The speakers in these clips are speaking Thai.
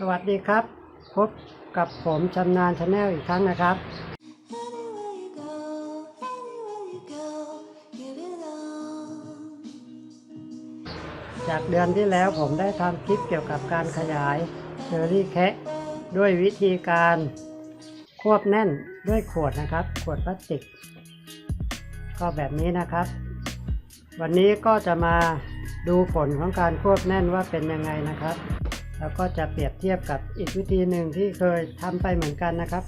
สวัสดีครับ พบกับผมชำนาญชาแนลอีกครั้งนะครับ จากเดือนที่แล้วผมได้ทำคลิปเกี่ยวกับการขยายเชอรี่แคะด้วยวิธีการควบแน่นด้วยขวดนะครับ ขวดพลาสติก ก็แบบนี้นะครับ วันนี้ก็จะมาดูผลของการควบแน่นว่าเป็นยังไงนะครับ แล้วก็จะเปรียบเทียบกับอีกวิธีหนึ่งที่เคยทำไปเหมือนกันนะครับ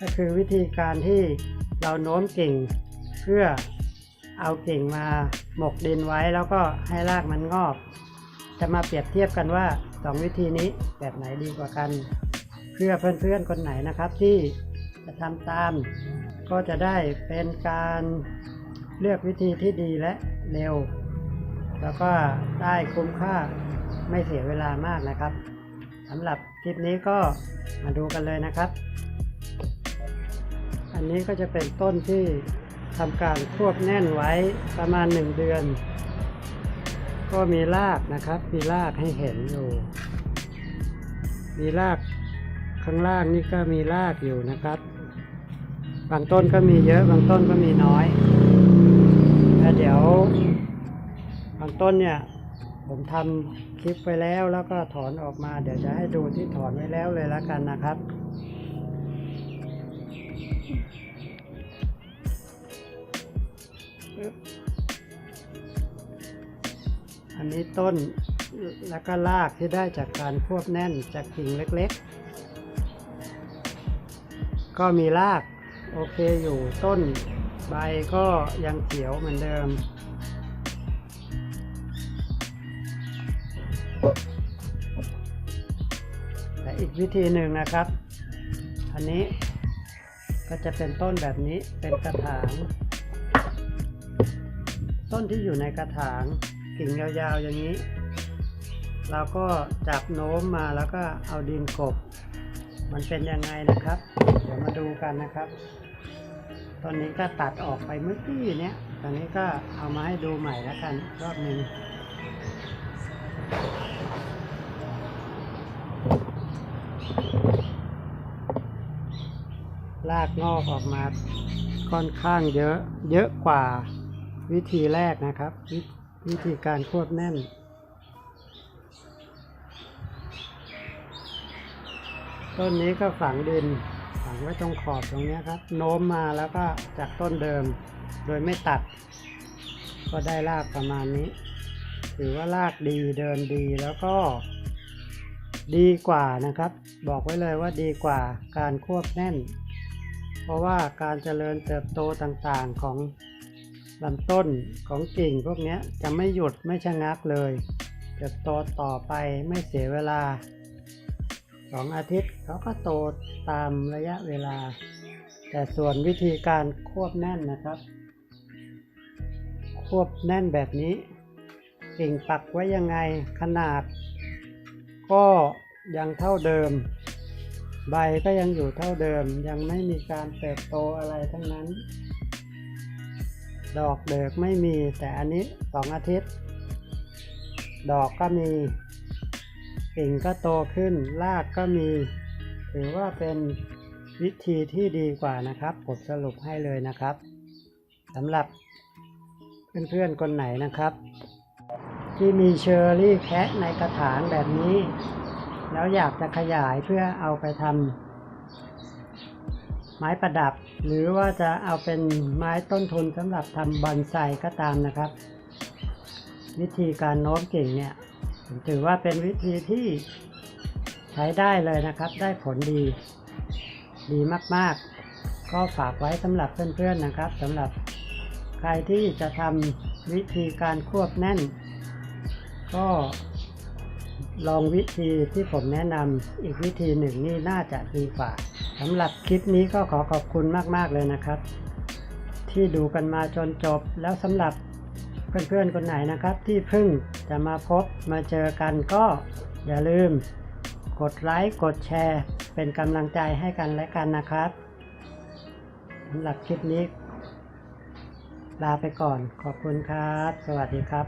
ก็คือวิธีการที่เราโน้มกิ่งเพื่อเอากิ่งมาหมกดินไว้แล้วก็ให้รากมันงอก จะมาเปรียบเทียบกันว่าสองวิธีนี้แบบไหนดีกว่ากัน เพื่อเพื่อนๆคนไหนนะครับที่จะทำตาม ก็จะได้เป็นการเลือกวิธีที่ดีและเร็ว แล้วก็ได้คุ้มค่า ไม่เสียเวลามากนะครับสำหรับคลิปนี้ก็มาดูกันเลยนะครับ อันนี้ก็จะเป็นต้นที่ทำการควบแน่นไว้ประมาณ 1 เดือน ก็มีรากนะครับ มีรากให้เห็นอยู่ มีรากข้างล่างนี่ก็มีรากอยู่นะครับ บางต้นก็มีเยอะ บางต้นก็มีน้อยแล้วเดี๋ยว บางต้นเนี่ย ผมทำคลิปไว้แล้วแล้วก็ถอนออกมา เดี๋ยวจะให้ดูที่ถอนไว้แล้วเลยแล้วกันนะครับอันนี้ต้นแล้วก็รากที่ได้จากการควบแน่นจากกิ่งเล็กๆ ก็มีรากโอเคอยู่ต้นใบก็ยังเขียวเหมือนเดิม อีกวิธีหนึ่งนะครับ อันนี้ก็จะเป็นต้นแบบนี้เป็นกระถาง ต้นที่อยู่ในกระถางกิ่งยาวๆอย่างนี้ เราก็จับโน้มมาแล้วก็เอาดินกบ มันเป็นยังไงนะครับ เดี๋ยวมาดูกันนะครับตอนนี้ก็ตัดออกไปเมื่อกี้เนี้ยตอนนี้ก็เอามาให้ดูใหม่แล้วกันรอบหนึ่ง ลากงอกออกมาค่อนข้างเยอะ เยอะกว่าวิธีแรกนะครับ ววิธีการควบแน่น ต้นนี้ก็ฝังดิน ฝังไว้ตรงขอบตรงนี้ครับ โน้มมาแล้วก็จากต้นเดิม โดยไม่ตัด ก็ได้รากประมาณนี้ ถือว่ารากดีเดินดีแล้วก็ ดีกว่านะครับ บอกไว้เลยว่าดีกว่าการควบแน่น เพราะว่าการเจริญเติบโตต่างๆของลำต้นของกิ่งพวกนี้จะไม่หยุดไม่ชะงักเลย เติบโตต่อไปไม่เสียเวลาสองอาทิตย์เขาก็โตตามระยะเวลา แต่ส่วนวิธีการควบแน่นนะครับ ควบแน่นแบบนี้ กิ่งปักไว้ยังไงขนาด ก็ยังเท่าเดิม ใบก็ยังอยู่เท่าเดิม ยังไม่มีการเติบโตอะไรทั้งนั้น ดอกเดิกไม่มีแต่อันนี้สองอาทิตย์ ดอกก็มีกิ่งก็โตขึ้นรากก็มี ถือว่าเป็นวิธีที่ดีกว่านะครับผมสรุปให้เลยนะครับสำหรับเพื่อนๆคนไหนนะครับ ที่มีเชอร์รี่แคะในกระถางแบบนี้ แล้วอยากจะขยายเพื่อเอาไปทำไม้ประดับ หรือว่าจะเอาเป็นไม้ต้นทุนสำหรับทำบอนไซก็ตามนะครับ วิธีการโน้มกิ่งเนี่ยผมถือว่าเป็นวิธีที่ใช้ได้เลยนะครับ ได้ผลดี ดีมากๆ ก็ฝากไว้สำหรับเพื่อนๆนะครับสำหรับใครที่จะทำวิธีการควบแน่น ก็ลองวิธีที่ผมแนะนำอีกวิธีหนึ่งนี่น่าจะดีกว่าสำหรับคลิปนี้ก็ขอขอบคุณมาก ๆ เลยนะครับ ที่ดูกันมาจนจบแล้วสำหรับเพื่อนๆคนไหนนะครับ ที่เพิ่งจะมาพบมาเจอกันก็อย่าลืม กดไลค์กดแชร์ เป็นกำลังใจให้กันและกันนะครับสำหรับคลิปนี้ ลาไปก่อนขอบคุณครับ สวัสดีครับ